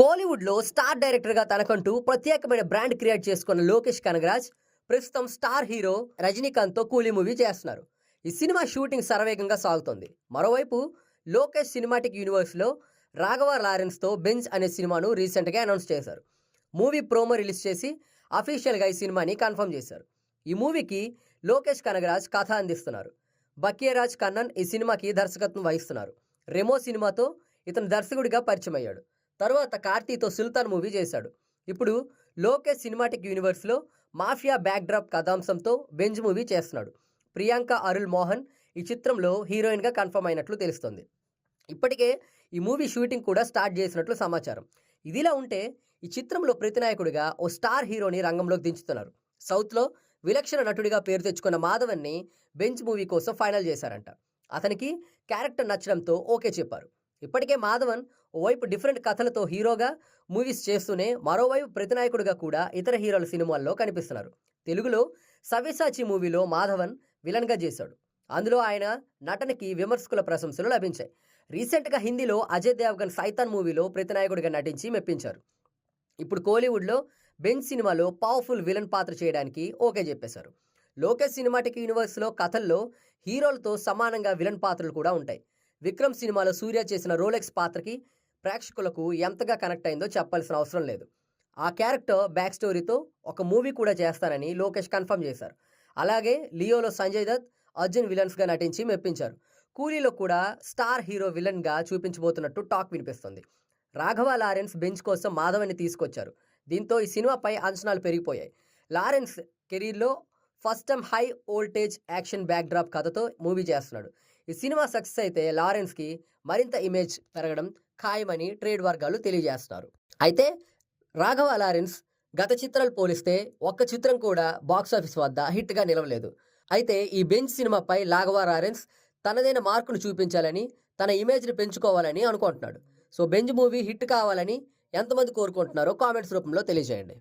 కోలీవుడ్లో స్టార్ డైరెక్టర్గా తనకంటూ ప్రత్యేకమైన బ్రాండ్ క్రియేట్ చేసుకున్న లోకేష్ కనగరాజ్ ప్రస్తుతం స్టార్ హీరో రజనీకాంత్తో కూలీ మూవీ చేస్తున్నారు. ఈ సినిమా షూటింగ్ శరవేగంగా సాగుతోంది. మరోవైపు లోకేష్ సినిమాటిక్ యూనివర్స్లో రాఘవ లారెన్స్తో బెంజ్ అనే సినిమాను రీసెంట్గా అనౌన్స్ చేశారు. మూవీ ప్రోమో రిలీజ్ చేసి అఫీషియల్గా ఈ సినిమాని కన్ఫర్మ్ చేశారు. ఈ మూవీకి లోకేష్ కనగరాజ్ కథ అందిస్తున్నారు. బక్యరాజ్ కన్నన్ ఈ సినిమాకి దర్శకత్వం వహిస్తున్నారు. రెమో సినిమాతో ఇతను దర్శకుడిగా పరిచయం అయ్యాడు తరువాత కార్తీతో సుల్తాన్ మూవీ చేశాడు. ఇప్పుడు లోకేష్ సినిమాటిక్ యూనివర్స్లో మాఫియా బ్యాక్డ్రాప్ కథాంశంతో బెంజ్ మూవీ చేస్తున్నాడు. ప్రియాంక అరుల్ మోహన్ ఈ చిత్రంలో హీరోయిన్గా కన్ఫర్మ్ అయినట్లు తెలుస్తుంది. ఇప్పటికే ఈ మూవీ షూటింగ్ కూడా స్టార్ట్ చేసినట్లు సమాచారం. ఇదిలా ఉంటే ఈ చిత్రంలో ప్రతినాయకుడిగా ఓ స్టార్ హీరోని రంగంలోకి దించుతున్నారు. సౌత్లో విలక్షణ నటుడిగా పేరు తెచ్చుకున్న మాధవన్ని బెంచ్ మూవీ కోసం ఫైనల్ చేశారంట. అతనికి క్యారెక్టర్ నచ్చడంతో ఓకే చెప్పారు. ఇప్పటికే మాధవన్ ఓవైపు డిఫరెంట్ కథలతో హీరోగా మూవీస్ చేస్తూనే మరోవైపు ప్రతినాయకుడిగా కూడా ఇతర హీరోల సినిమాల్లో కనిపిస్తున్నారు. తెలుగులో సవ్యసాచి మూవీలో మాధవన్ విలన్గా చేశాడు. అందులో ఆయన నటనకి విమర్శకుల ప్రశంసలు లభించాయి. రీసెంట్గా హిందీలో అజయ్ దేవ్గన్ సైతాన్ మూవీలో ప్రతినాయకుడిగా నటించి మెప్పించారు. ఇప్పుడు కోలీవుడ్లో బెంచ్ సినిమాలో పవర్ఫుల్ విలన్ పాత్ర చేయడానికి ఓకే చెప్పేశారు. లోకేష్ సినిమాటిక్ యూనివర్స్లో కథల్లో హీరోలతో సమానంగా విలన్ పాత్రలు కూడా ఉంటాయి. విక్రమ్ సినిమాలో సూర్య చేసిన రోలెక్స్ పాత్రకి ప్రేక్షకులకు ఎంతగా కనెక్ట్ అయిందో చెప్పాల్సిన అవసరం లేదు. ఆ క్యారెక్టర్ బ్యాక్ స్టోరీతో ఒక మూవీ కూడా చేస్తానని లోకేష్ కన్ఫర్మ్ చేశారు. అలాగే లియోలో సంజయ్ దత్ అర్జున్ విలన్స్గా నటించి మెప్పించారు. కూలీలో కూడా స్టార్ హీరో విలన్గా చూపించబోతున్నట్టు టాక్ వినిపిస్తుంది. రాఘవ లారెన్స్ బెంచ్ కోసం మాధవన్ని తీసుకొచ్చారు. దీంతో ఈ సినిమాపై అంచనాలు పెరిగిపోయాయి. లారెన్స్ కెరీర్లో first time high voltage action backdrop కథతో మూవీ చేస్తున్నాడు. ఈ సినిమా సక్సెస్ అయితే లారెన్స్కి మరింత ఇమేజ్ పెరగడం ఖాయమని ట్రేడ్ వర్గాలు తెలియజేస్తున్నారు అయితే రాఘవ లారెన్స్ గత చిత్రాలు పోలిస్తే ఒక్క చిత్రం కూడా బాక్సాఫీస్ వద్ద హిట్గా నిలవలేదు. అయితే ఈ బెంచ్ సినిమాపై లాఘవ లారెన్స్ తనదైన మార్కును చూపించాలని తన ఇమేజ్ని పెంచుకోవాలని అనుకుంటున్నాడు. సో బెంజ్ మూవీ హిట్ కావాలని ఎంతమంది కోరుకుంటున్నారో కామెంట్స్ రూపంలో తెలియజేయండి.